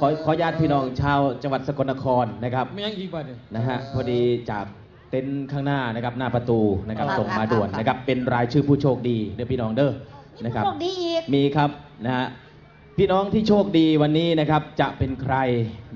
ขอขอญาติพี่น้องชาวจังหวัดสกลนครนะครับไม่ยังอีกบ่เนี่ยนะฮะพอดีจากเต็นท์ข้างหน้านะครับหน้าประตูนะครับครับส่งมาครับด่วนครับนะครับเป็นรายชื่อผู้โชคดีเด้อพี่น้องเด้อนี่นะครับโชคดีอีกมีครับนะฮะพี่น้องที่โชคดีวันนี้นะครับจะเป็นใคร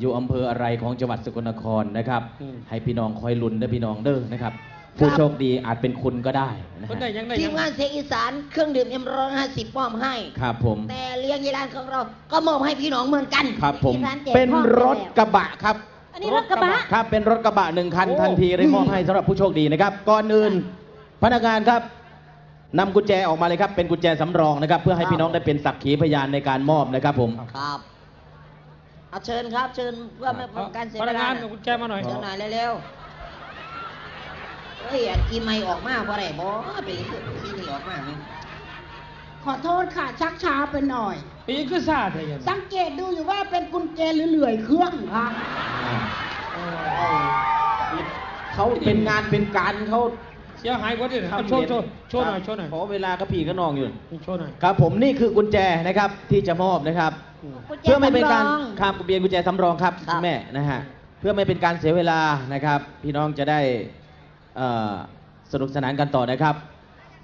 อยู่อำเภออะไรของจังหวัดสกลนครนะครับ ให้พี่น้องคอยลุ้นเด้อพี่น้องเด้อนะครับ ผู้โชคดีอาจเป็นคุณก็ได้นะคนฮะได้ยังได้ทียัมง งานเสียงอีสานเครื่องดื่มเอ็มร้อยห้าสิบมอบให้ ครับผม แต่เลี้ยงยีรานของเราก็มอบให้พี่น้องเหมือนกันครับผมที่ร้านแจกเป็นทองรถกระบะครับ อันนี้รถกระบะ ครับเป็นรถกระบะหนึ่งคันโอ้ ทันทีได้มอบให้สำหรับผู้โชคดีนะครับก่อนอื่นพนักงานครับนำกุญแจออกมาเลยครับเป็นกุญแจสำรองนะครับ เพื่อให้พี่น้องได้เป็นสักขีพยานในการมอบนะครับผม ครับเอาเชิญครับ เชิญเพื่อไม่เป็นการเสียพเวนักานลางนะเอากุญแจมาหน่อย เชิญหน่อยเร็วๆ เฮ้ยอันอีไม่ออกมาเพราะอะไรบอเป็นที่นี่ออกมาไหมขอโทษค่ะ ชักช้าไปหน่อยไอ้ยังคือซาดเลยยังสังเกตดูอยู่ว่าเป็นกุญแจหรือเหลื่อยเครื่องค่ะเขาเป็นงานเป็นการเขาเสียหายกว่าเดิมเอาโชว์โชว์โชว์หน่อยโชว์หน่อยขอเวลาก็พี่ก็นองอยู่โชว์หน่อยครับ ผมนี่คือกุญแจนะครับที่จะมอบนะครับกุญแจเพื่อไม่เป็นการสำรองข้ามเบียนกุญแจสำรองครับครับคุณแม่นะฮะเพื่อไม่เป็นการเสียเวลานะครับ พี่น้องจะได้เอ่อ สนุกสนานกันต่อนะครับ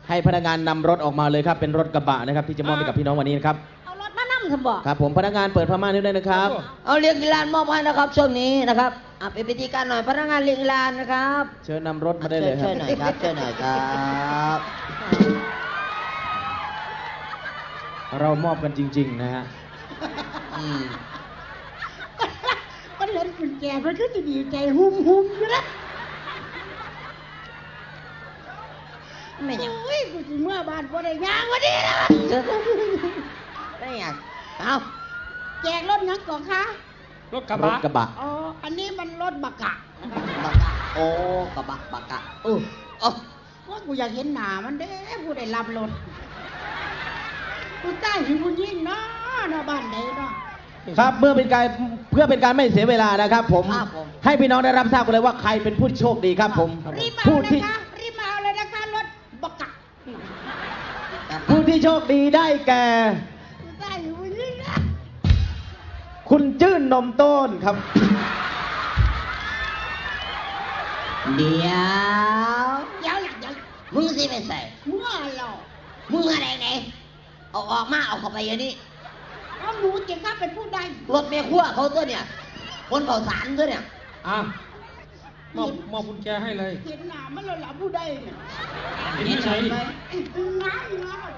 ให้พนักงานนำรถออกมาเลยครับ เป็นรถกระบะนะครับ ที่จะมอบให้กับพี่น้องวันนี้นะครับ เอารถมานั่งสมบอกครับ ผมพนักงานเปิดผ้าม่านให้ด้วยนะครับ เอาเลี้ยงยีรานมอบให้นะครับช่วงนี้นะครับอะเป็นพิธีการหน่อยพนักงานเลี้ยงยีรานนะครับเชิญนำรถมาได้เลยครัช่บวยหน่อยครับช่วยหน่อยครับเรามอบกันจริง ๆ นะฮะ อืม ก็เล่นกุญแจมันก็จะดีใจหุ่มหุ่มๆอยู่นะ ไม่ยังโอ้ยกูจะเมื่อบานบ่ได้ยางวันนี้นะไม่อยากเอาแจกรถหยังก่อนคะรถกระรบะถกระบะอ๋ออันนี้มันรถบักกะบักกะโอ้กระบะบักกะโอ้โอ้ว่ากูอยากเห็นหนามันเด้ผู้ได้รับรถกูใต้หิวผู้ยิ่งเนาะเนาะบ้านใดเนาะครับเมื่อเป็นการเพื่อเป็นการไม่เสียเวลานะครับผมครับ ผม ให้พี่น้องได้รับทราบกันเลยว่าใครเป็นผู้โชคดีครับ ผมรีบมาผู้เลยที่ นะคะรีบมาเอาเลยนะคะรถบักกะ ผู้ ที่โชคดีได้แก่กูใต้หิวผู้ยิ่งนะคุณจื้นนมต้นครับ เดี๋ยวเดี๋ยวหลังเดี๋ยวมึงสิไปใส่เมื่อหรอมึงอะไรไงเอาออกมาเอาเข้าไปอย่างนี้เอาหนูเจ๋งข้าเป็นผู้ใดรถเมฆขั้วเขาตัวเนี่ย คนเผาสารตัวเนี่ยอะ มอบมอบกุญแจให้เลยเห็นหนามันเลยหลับผู้ใดเนี่ยเห็นผู้ชายไอ้กูง้างง้าง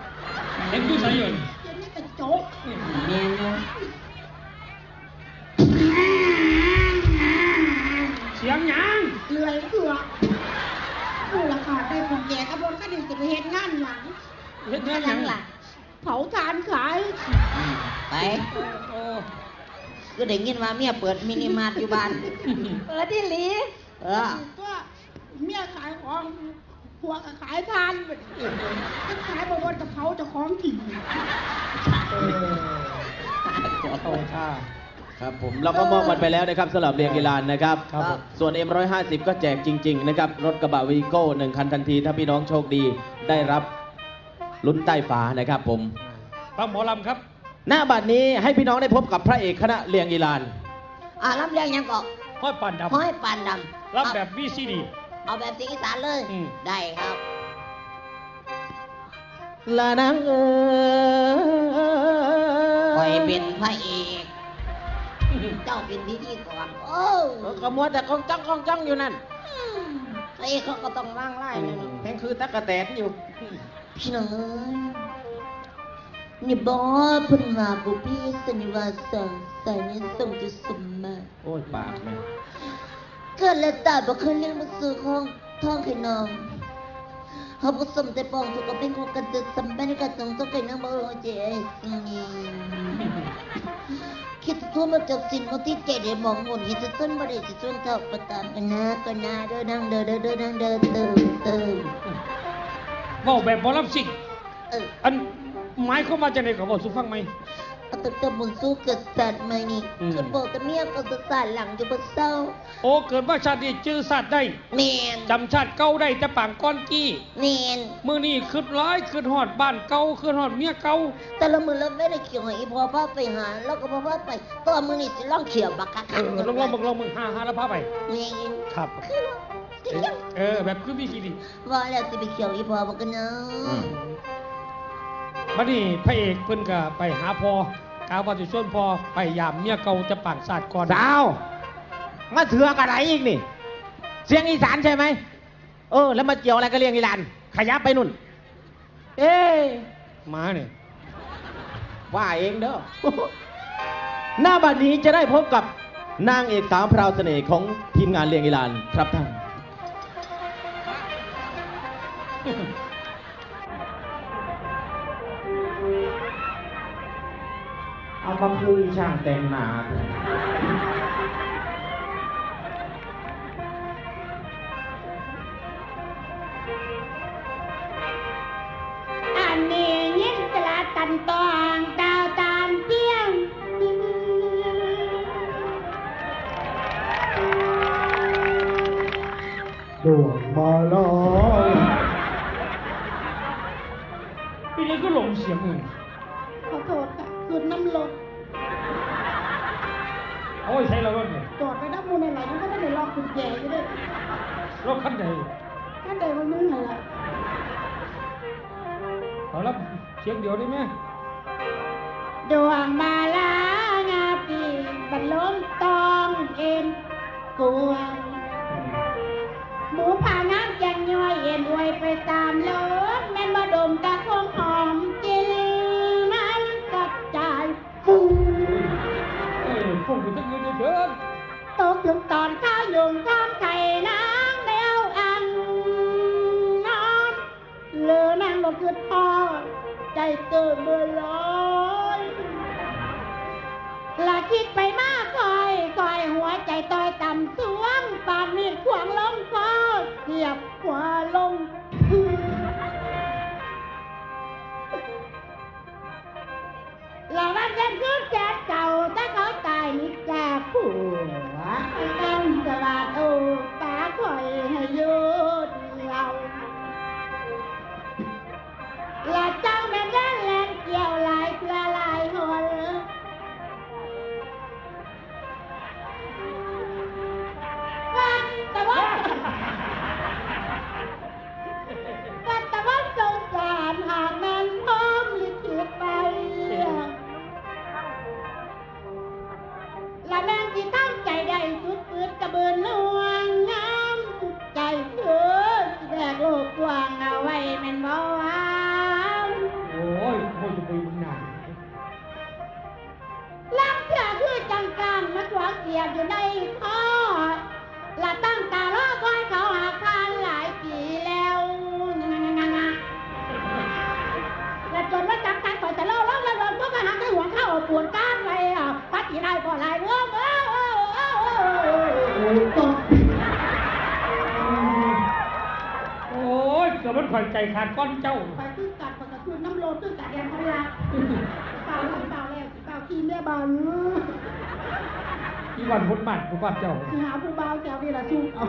เห็นผู้ชายอยู่เห็นนี่กระจกเมียนะเสียงหยังเลื่อยเอือกกูราคาได้ผงแจกับรถก็ดีจะไปเห็นงานหลังเห็นงานหยังล่ะเผาทานขายอืมไปโอ้ก็ได้ยินว่าเมียเปิดมินิมาร์ทอยู่บ้านเออที่หลี เออก็เมียขายของผัวก็ขายทานก็ขายบนกับเผาเจะของถิ่นเออเอาท่าครับผมเราก็มอบกันไปแล้วนะครับสำหรับเรียงกีฬานนะครับ ครับผม ส่วน M150 ก็แจกจริง ๆ นะครับ รถกระบะวีโก้หนึ่งคันทันที ถ้าพี่น้องโชคดีได้รับลุ้นใต้ฝานะครับผม ฟังหมอลำครับ หน้าบัดนี้ให้พี่น้องได้พบกับพระเอกคณะเรียงกีฬาน อ่ารับเรื่องยังเกาะห้อยปั่นดำห้อยปานดำ รับเอาแบบวีซีดี เอาแบบสีอีสานเลย อืม ได้ครับลานางเอ๋คอยยเป็นพระเอก เจ้าเป็นพิธีกรโอ้กระมัวแต่กองจ้องกองจ้องอยู่นั่นพระเอกเขาก็ต้องว่างไล่นะนี่แทงคือตักกะแตนอยู่ พี่น้องเอ้ยนี่บอเพิ่นว่าบุพี่สนิวาสังสายนี้ส่งจะสมมาโอ้ยปากแม่ เกิดและตายบ่เคยเลี้ยงมาสู่ของท้องไข่นองเขาผสมแต่ปองถูกกับเป็นของกันตึกสัมพันธ์กับตรงต้องไข่น้องบ่เจสิ่งนี้คิดทั่วมาจากสิ่งของที่เจได้มองหมนเห็นจะต้นบ่ได้จะต้นเท่าประตามกันนะกันนะเด้อนั่งเด้อเด้อเด้อนั่งเด้อเติมเติมเว่าแบบหมอลำสิงอันหมายเข้ามาจะไหนก็บอกสุฟังไหม เอาแต่แต่บุญสู้เกิดสัตว์มานี่อืม คือบอกแต่เมียก็จะสาดหลังอยู่บนเศร้าโอ้เกิดว่าชาตินี้จื้อสัตว์ได้แมนจำชาติเก่าได้แต่ปางก้อนกี้ แมนมือนี่ขึ้นร้ายขึ้นหอดบ้านเก่าขึ้นหอดเมียเก่าแต่ละมือเราไม่ได้เขียวให้อีพอพาไปหา แล้วก็พ่อพาไปตัวมือนี่สิล่องเขียวบักคักเออลองลองมึงลองมึงหาหาแล้วพาไป แมนครับคือสิเออเขียวเออแบบคือมีกี่ดีว่าแล้วสิไปเขียวอีพอบักกันเนาอืะ มบัดนี้พระเอกเพิ่นก็ไปหาพอกาวว่าจะชวนพอไปยามเมียเก่าจะปางศาสตร์ก่อนสาวมาเถือกอะไรอีกนี่ เสียงอีสานใช่ไหม เออ แล้วมาเกี่ยวอะไรกับเรียงอีหลาน ขยับไปนุ่น เอ๊ะมาเนี่ยว่าเองเด้อ หน้าบัดนี้จะได้พบกับนางเอกสาวพราวเสน่ห์ของทีมงานเลียงอีลานครับท่าน มาคุยช่างแต่งหน้าอันนี้ยินตลาดตันตองดาวตามเพียง ดวงมาลอยพี่นี่ก็หลงเสียงอื่นขอโทษค่ะคืนน้ำลด โอ้ยใช่แล้วรถเนี่ยจอดไปน้ำมูลอะไรมันก็ไม่ได้ล็อกกุญแจอยู่ด้วยรถคันใดถ้าเดินมันมึงอะไรเอาละเสียงเดียวได้ไหมดวงมาลางาปีบรรลมตองเอ็นกว จเกิดเมื่อลอยละคิดไปมากคอยคอยหัวใจต่อยต่ำสวงปานมีดขวางลงคอเทียบขวาลงพื้นละวันเย็นคืน ยเกือบมันข่อยใจขาดก้อนเจ้าไปตื้อกัดปกติน้ำโลตื้อกัดแดงเขาละเปล่าเปล่าแล้วเปล่าขี้แม่บอลอีวันพุทธบัตรกูบัตรเจ้าหาผู้บ่าวแถวนี่ละชุกเอา